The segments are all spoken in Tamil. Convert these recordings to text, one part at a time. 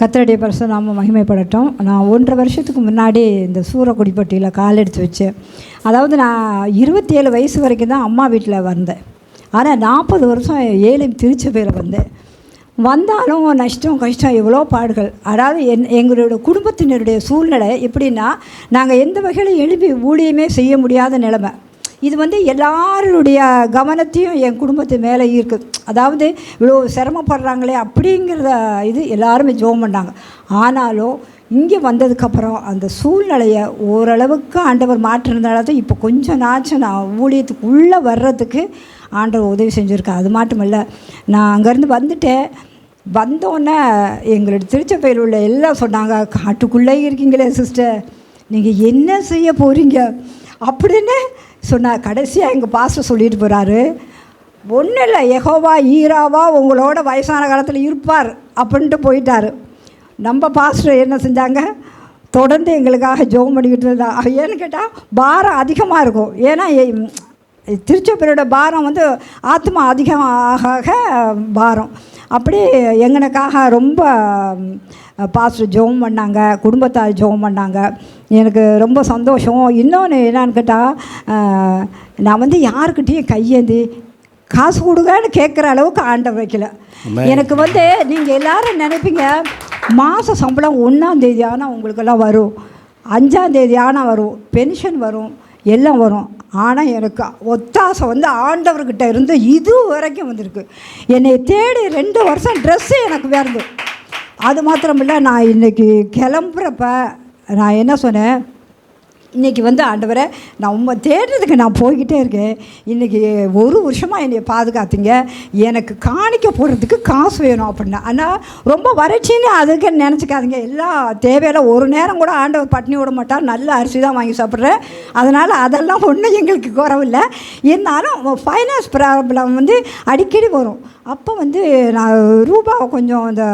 கத்தருடைய பரிசு நாம மகிமைப்படட்டும். நான் ஒன்றரை வருஷத்துக்கு முன்னாடி இந்த சூரக்குடிப்பட்டியில் கால் எடுத்து வச்சேன் அதாவது நான் இருபத்தி ஏழு வயசு வரைக்கும் தான் அம்மா வீட்டில் வந்தேன். ஆனால் நாற்பது வருஷம் ஏழு பேர் வந்தேன். வந்தாலும் நஷ்டம் கஷ்டம் எவ்வளோ பாடுகள். அதாவது என் எங்களோட குடும்பத்தினருடைய சூழ்நிலை எப்படின்னா நாங்கள் எந்த வகையில் எழுப்பி ஊழியமே செய்ய முடியாத நிலைமை. இது வந்து எல்லாருடைய கவனத்தையும் என் குடும்பத்து மேலே இருக்குது அதாவது இவ்வளோ சிரமப்படுறாங்களே அப்படிங்கிறத இது எல்லாருமே ஜோம் பண்ணாங்க. ஆனாலும் இங்கே வந்ததுக்கப்புறம் அந்த சூழ்நிலையை ஓரளவுக்கு ஆண்டவர் மாற்றிருந்தால தான் இப்போ கொஞ்சம் நாச்சும் நான் ஊழியத்துக்கு உள்ளே வர்றதுக்கு ஆண்டவர் உதவி செஞ்சுருக்கேன் அது மட்டும் இல்லை நான் அங்கேருந்து வந்துட்டேன். வந்தோடனே எங்களோட திருச்சபையில் உள்ள எல்லாம் சொன்னாங்க காட்டுக்குள்ளே இருக்கீங்களே சிஸ்டர் நீங்கள் என்ன செய்ய போகிறீங்க அப்படின்னு சொன்னார். கடைசியாக எங்கள் பாஸ்டர் சொல்லிட்டு போகிறாரு ஒன்றும் இல்லை எகோவா ஈராவா உங்களோட வயசான காலத்தில் இருப்பார் அப்படின்ட்டு போயிட்டார். நம்ம பாஸ்டர் என்ன செஞ்சாங்க? தொடர்ந்து எங்களுக்காக ஜோம் பண்ணிக்கிட்டு இருந்தாங்க ஏன்னு கேட்டால் பாரம் அதிகமாக இருக்கும். ஏன்னா எ- பாரம் வந்து ஆத்மா அதிகம் பாரம். அப்படி எங்களுக்காக ரொம்ப பாஸ்டர் ஜெபம் பண்ணாங்க குடும்பத்தார் ஜெபம் பண்ணாங்க. எனக்கு ரொம்ப சந்தோஷம். இன்னொன்று என்னன்னு கேட்டால் நான் வந்து யாருக்கிட்டேயும் கையேந்தி காசு கொடுங்கன்னு கேட்குற அளவுக்கு ஆண்டவர் வைக்கல. எனக்கு வந்து நீங்கள் எல்லாரும் நினைப்பீங்க மாத சம்பளம் ஒன்றாம் தேதி ஆனால் உங்களுக்கெல்லாம் வரும். அஞ்சாம் தேதி ஆனால் வரும். பென்ஷன் வரும். எல்லாம் வரும். ஆனால் எனக்கு ஒத்தாசை வந்து ஆண்டவர்கிட்ட இருந்து இது வரைக்கும் வந்திருக்கு. என்னை தேடி ரெண்டு வருஷம் ட்ரெஸ்ஸு எனக்கு வேறுது அது மாத்திரமில்ல நான் இன்றைக்கி கிளம்புறப்ப நான் என்ன சொன்னேன்? இன்றைக்கி வந்து ஆண்டவரை நான் உண்மை தேடுறதுக்கு நான் போய்கிட்டே இருக்கேன். இன்றைக்கி ஒரு வருஷமாக என்னை பாதுகாத்தீங்க. எனக்கு காணிக்க போடுறதுக்கு காசு வேணும் அப்படின்னா. ஆனால் ரொம்ப வறட்சின்னு அதுக்கு நினச்சிக்காதீங்க. எல்லா தேவையில்ல ஒரு நேரம் கூட ஆண்டவர் பட்டினி விட மாட்டார். நல்ல அரிசி தான் வாங்கி சாப்பிட்றேன். அதனால் அதெல்லாம் ஒன்றும் எங்களுக்கு குறவில்லை. இருந்தாலும் ஃபைனான்ஸ் ப்ராப்ளம் வந்து அடிக்கடி வரும். அப்போ வந்து நான் ரூபாவை கொஞ்சம் இந்த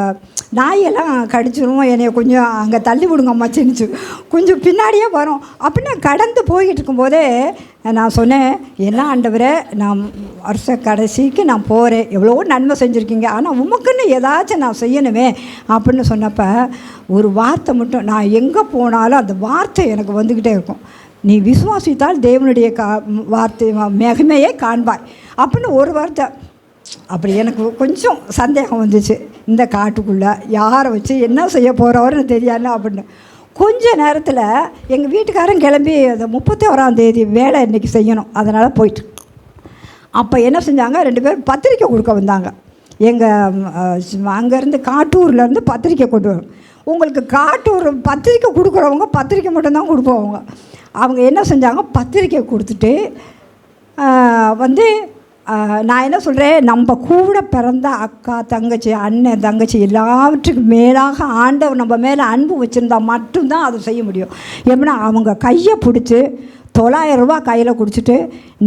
நாயெல்லாம் கடிச்சிரும் என்னை கொஞ்சம் அங்கே தள்ளி விடுங்க அம்மா கொஞ்சம் பின்னாடியே வரும். அப்படின்னா கடந்து போய்கிட்டு இருக்கும்போதே நான் சொன்னேன் என்ன ஆண்டவரே நான் வருஷ கடைசிக்கு நான் போகிறேன் எவ்வளோ நன்மை செஞ்சுருக்கீங்க. ஆனால் உமக்குன்னு ஏதாச்சும் நான் செய்யணுமே. அப்படின்னு சொன்னப்போ ஒரு வார்த்தை மட்டும் நான் எங்கே போனாலும் அந்த வார்த்தை எனக்கு வந்துக்கிட்டே இருக்கும். நீ விசுவாசித்தால் தேவனுடைய கா வார்த்தை மகிமையை காண்பாய். அப்படின்னு ஒரு வார்த்தை. அப்படி எனக்கு கொஞ்சம் சந்தேகம் வந்துச்சு. இந்த காட்டுக்குள்ளே யாரை வச்சு என்ன செய்ய போகிறவர்னு தெரியாது அப்படின்னு. கொஞ்ச நேரத்தில் எங்கள் வீட்டுக்காரன் கிளம்பி அந்த முப்பத்தி ஓராம் தேதி வேலை இன்றைக்கி செய்யணும். அதனால் போயிட்டு. அப்போ என்ன செஞ்சாங்க? ரெண்டு பேரும் பத்திரிக்கை கொடுக்க வந்தாங்க. எங்கள் அங்கேருந்து காட்டூர்லேருந்து பத்திரிக்கை கொண்டு வரும் உங்களுக்கு காட்டூர் பத்திரிக்கை கொடுக்குறவங்க பத்திரிக்கை மட்டும்தான் கொடுப்போம் அவங்க. என்ன செஞ்சாங்க? பத்திரிக்கை கொடுத்துட்டு வந்து நான் என்ன சொல்கிறேன் நம்ம கூட பிறந்த அக்கா தங்கச்சி அண்ணன் தங்கச்சி எல்லாவற்றுக்கும் மேலாக ஆண்டவர் நம்ம மேலே அன்பு வச்சுருந்தா மட்டும்தான் அதை செய்ய முடியும். எப்படின்னா அவங்க கையை பிடிச்சி தொள்ளாயிரம் ரூபா கையில் குடிச்சிட்டு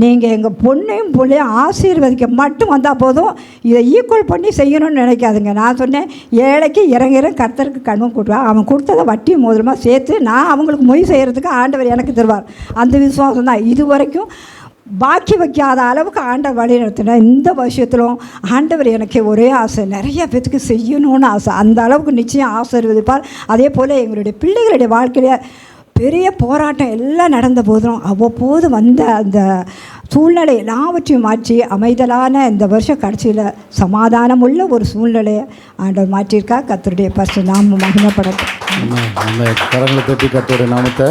நீங்கள் எங்கள் பொண்ணையும் பிள்ளையும் ஆசீர்வதிக்க மட்டும் வந்தால் போதும். இதை ஈக்குவல் பண்ணி செய்யணும்னு நினைக்காதுங்க. நான் சொன்னேன் ஏழைக்கு இறங்குற கர்த்தருக்கு கண்ணும் கூட்டுவான் அவன் கொடுத்ததை வட்டி முதலமாக சேர்த்து நான் அவங்களுக்கு மொய் செய்கிறதுக்கு ஆண்டவர் எனக்கு தருவார். அந்த விசுவாசம் தான் இது வரைக்கும் பாக்கி வைக்காத அளவுக்கு ஆண்டவர் வழி நடத்தினேன் இந்த வருஷத்திலும் ஆண்டவர் எனக்கு ஒரே ஆசை நிறைய பேத்துக்கு செய்யணும்னு ஆசை. அந்த அளவுக்கு நிச்சயம் ஆசீர்வதிப்பார் அதே போல் எங்களுடைய பிள்ளைகளுடைய வாழ்க்கையில பெரிய போராட்டம் எல்லாம் நடந்த போதும் அவ்வப்போது வந்த அந்த சூழ்நிலை எல்லாவற்றையும் மாற்றி அமைதலான இந்த வருஷம் கடைசியில் சமாதானம் உள்ள ஒரு சூழ்நிலையை ஆண்டவர் மாற்றியிருக்கா கத்தருடைய பரிசு நாம மகிமைப்படட்டும் ஆமென். கரங்களை தட்டி நாமத்தை